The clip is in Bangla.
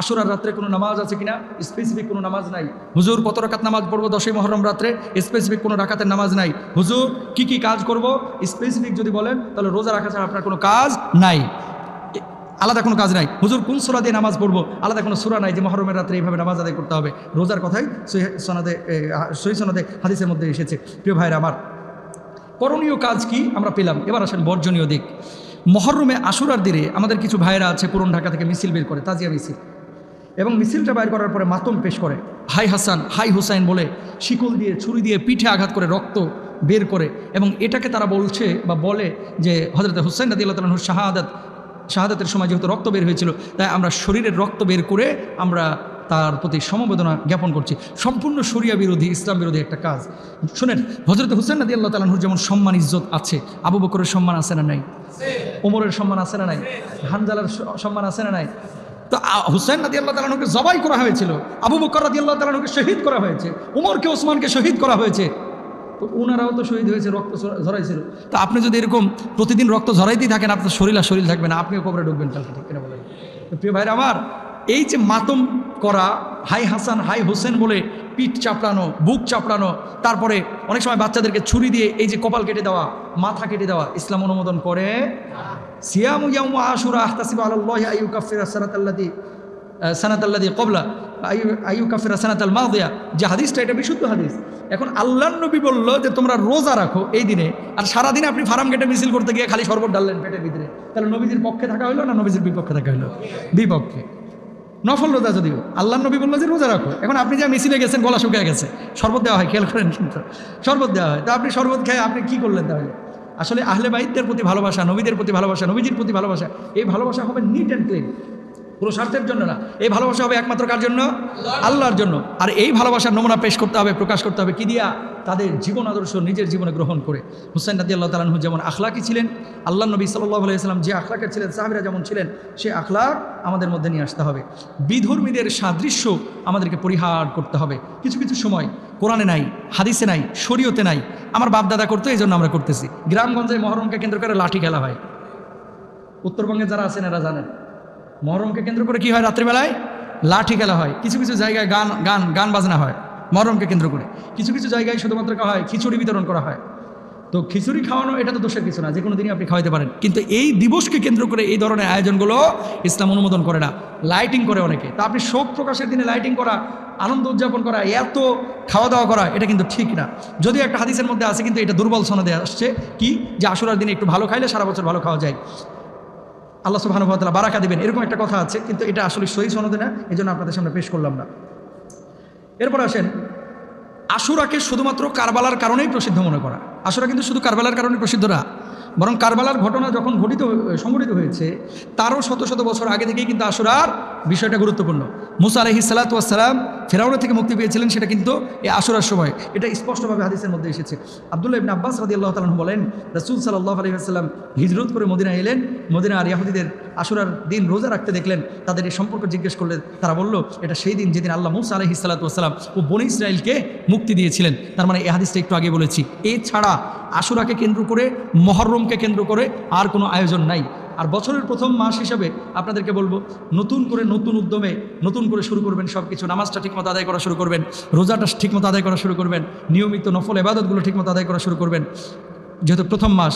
আশুরার রাত্রে কোনো নামাজ আছে কিনা? স্পেসিফিক কোনো নামাজ নাই। হুজুর কত রাকাত নামাজ পড়ব দশই মহরম রাত্রে? স্পেসিফিক কোনো রাকাতের নামাজ নাই। হুজুর, কি কি কাজ করব? স্পেসিফিক যদি বলেন, তাহলে রোজা রাখা ছাড়া আপনার কোনো কাজ নাই। আলাদা কোনো কাজ নাই। হুজুর, কোন সুরা দিয়ে নামাজ পড়ব? আলাদা কোনো সুরা নাই যে মহরমের রাত্রে এইভাবে নামাজ আদায় করতে হবে। রোজার কথাই সনাদে সহি সনাদে, হাদিসের মধ্যে এসেছে। প্রিয় ভাইরা আমার, করণীয় কাজ কি? আমরা পেলাম। এবার আসেন বর্জনীয় দিক। মহরমে আশুরার দিনে আমাদের কিছু ভাইরা আছে পুরন ঢাকা থেকে মিছিল বের করে, তাজিয়া মিছিল। এবং মিছিলটা বাইর করার পরে মাতম পেশ করে। হাই হাসান হাই হুসাইন বলে শিকল দিয়ে ছুরি দিয়ে পিঠে আঘাত করে রক্ত বের করে এবং এটাকে তারা বলছে বা বলে যে হজরত হুসাইন রাদি আল্লাহ তালহুর শাহাদাত শাহাদাতের সময় যেহেতু রক্ত বের হয়েছিল তাই আমরা শরীরের রক্ত বের করে আমরা তার প্রতি সমবেদনা জ্ঞাপন করছি। সম্পূর্ণ শরিয়া বিরোধী ইসলাম বিরোধী একটা কাজ। শুনেন হজরত হুসেন নদী আল্লাহ তালাহুর যেমন সম্মান ইজ্জত আছে আবু বকরের সম্মান আছে না নাই? ওমরের সম্মান আছে না নাই? হানজালার সম্মান আছে না নাই? তো হুসেন নদী আল্লাহ তালাহুকে জবাই করা হয়েছিল, আবু বকর রাদি আল্লাহ তালাহুকে শহীদ করা হয়েছে, উমরকে, ওসমানকে শহীদ করা হয়েছে। তো ওনারাও তো শহীদ হয়েছে, রক্ত ঝরা- ঝরাইছিল। তো আপনি যদি এরকম প্রতিদিন রক্ত ঝরাইতেই থাকেন, আপনার শরীর আর শরীর থাকবে না, আপনিও কবরে ঢুকবেন কালকে, ঠিক কিনা বলেন? প্রিয় ভাইরা আমার, এই যে মাতম করা, হাই হাসান, হাই হোসেন বলে পিঠ চাপড়ানো, বুক চাপড়ানো, তারপরে অনেক সময় বাচ্চাদেরকে ছুরি দিয়ে এই যে কপাল কেটে দেওয়া, মাথা কেটে দেওয়া, ইসলাম অনুমোদন করে সিয়ামু ইয়ামু আশুরা আহতাসিবু আলাল্লাহি আইয়ু কাফিরা সানাতাল্লাযী সানাতাল্লাদি কবলা আয়ু কাফিরা সানাতাল মাদিয়া যে হাদিসটা, এটা বিশুদ্ধ হাদিস। এখন আল্লাহ নবী বলল যে, তোমরা রোজা রাখো এই দিনে, আর সারাদিন আপনি ফার্ম গেটে মিছিল করতে গিয়ে খালি শরবত ডাললেন পেটের ভিতরে। তাহলে নবীজির পক্ষে থাকা হলো না নবীজির বিপক্ষে থাকা হলো বিপক্ষে। নফল রোজা যদিও। আল্লাহ নবী বলল যে, রোজা রাখো। এখন আপনি যা মিছিলে গেছেন, গলা শুকিয়ে গেছে, শরবত দেওয়া হয়, খেয়াল করেন কিন্তু। শরবত দেওয়া হয়। তা আপনি শরবত খেয়ে আপনি কি করলেন তাহলে? আসলে আহলে বাইতদের প্রতি ভালোবাসা, নবীদের প্রতি ভালোবাসা, নবীজির প্রতি ভালোবাসা, এই ভালোবাসা হবে নিট অ্যান্ড ক্লিন কোনো স্বার্থের জন্য না। এই ভালোবাসা হবে একমাত্র কার জন্য? আল্লাহর জন্য। আর এই ভালোবাসার নমুনা পেশ করতে হবে, প্রকাশ করতে হবে কি দিয়া? তাদের জীবন আদর্শ নিজের জীবনে গ্রহণ করে। হুসাইন রাদি আল্লাহ তালাহু যেমন আখলাকি ছিলেন আল্লাহ নবী সাল্লাহ আলাইসাল্লাম যে আখলাকের ছিলেন সাহাবিরা যেমন ছিলেন, সে আখলাক আমাদের মধ্যে নিয়ে আসতে হবে। বিধর্মীদের সাদৃশ্য আমাদেরকে পরিহার করতে হবে। কিছু কিছু সময় কোরআনে নাই, হাদিসে নাই, শরীয়তে নাই। আমার বাপদাদা করতো, এই জন্য আমরা করতেছি। গ্রামগঞ্জে মহরমকে কেন্দ্র করে লাঠি খেলা হয়। উত্তরবঙ্গে যারা আছেন, এরা জানেন। মহরমকে কেন্দ্র করে কি হয় রাত্রিবেলায়? লাঠি খেলা হয়। কিছু কিছু জায়গায় গান গান গান বাজনা হয় মহরমকে কেন্দ্র করে। কিছু কিছু জায়গায় শুধুমাত্র হয়, খিচুড়ি বিতরণ করা হয়। তো খিচুড়ি খাওয়ানো, এটা তো দোষের কিছু না, যে কোনো দিনই আপনি খাওয়াতে পারেন। কিন্তু এই দিবসকে কেন্দ্র করে এই ধরনের আয়োজনগুলো ইসলাম অনুমোদন করে না লাইটিং করে অনেকে। তা আপনি শোক প্রকাশের দিনে লাইটিং করা, আনন্দ উদযাপন করা, এত খাওয়া দাওয়া করা, এটা কিন্তু ঠিক না। যদিও একটা হাদিসের মধ্যে আছে, কিন্তু এটা দুর্বল সনদে আসছে। কি? যে আশুরার দিনে একটু ভালো খাইলে সারা বছর ভালো খাওয়া যায়। আল্লাহ সুবাহানুভাতালা বারাকা দিবেন, এরকম একটা কথা আছে, কিন্তু এটা আসলে সহি সনদে না এই জন্য আপনাদের সামনে পেশ করলাম না। এরপর আসেন, আশুরাকে শুধুমাত্র কারবালার কারণেই প্রসিদ্ধ মনে করা। আশুরা কিন্তু শুধু কারবালার কারণে প্রসিদ্ধ না বরং কারবালার ঘটনা যখন ঘটিত সংঘটিত হয়েছে, তারও শত শত বছর আগে থেকেই কিন্তু আসরার বিষয়টা গুরুত্বপূর্ণ। মুসা আলহি সালাতাম ফেরাউনের থেকে মুক্তি পেয়েছিলেন, সেটা কিন্তু এই আসরার সময়। এটা স্পষ্টভাবে হাদিসের মধ্যে এসেছে। আবদুল্লাহ ইবিন আব্বাস রাদি আল্লাহ তালন বলেন, রসুল সাল্লাহ আলহিহাস্লাম হিজরত করে মদিনা এলেন। মদিনা আর ইয়াহুদিদের আশুরার দিন রোজা রাখতে দেখলেন, তাদের এই সম্পর্ক জিজ্ঞেস করলে তারা বলল, এটা সেই দিন যেদিন আল্লাহ মুসা আলহি সাল্লাতাম ও বনে ইসরায়েলকে মুক্তি দিয়েছিলেন। তার মানে এই হাদিসটা একটু আগে বলেছি। এছাড়া আশুরাকে কেন্দ্র করে, মহরমকে কেন্দ্র করে আর কোনো আয়োজন নাই। আর বছরের প্রথম মাস হিসাবে আপনাদেরকে বলব, নতুন করে নতুন উদ্যমে নতুন করে শুরু করবেন সব কিছু নামাজটা ঠিকমতো আদায় করা শুরু করবেন, রোজাটা ঠিকমতো আদায় করা শুরু করবেন, নিয়মিত নফল এবাদতগুলো ঠিকমতো আদায় করা শুরু করবেন, যেহেতু প্রথম মাস।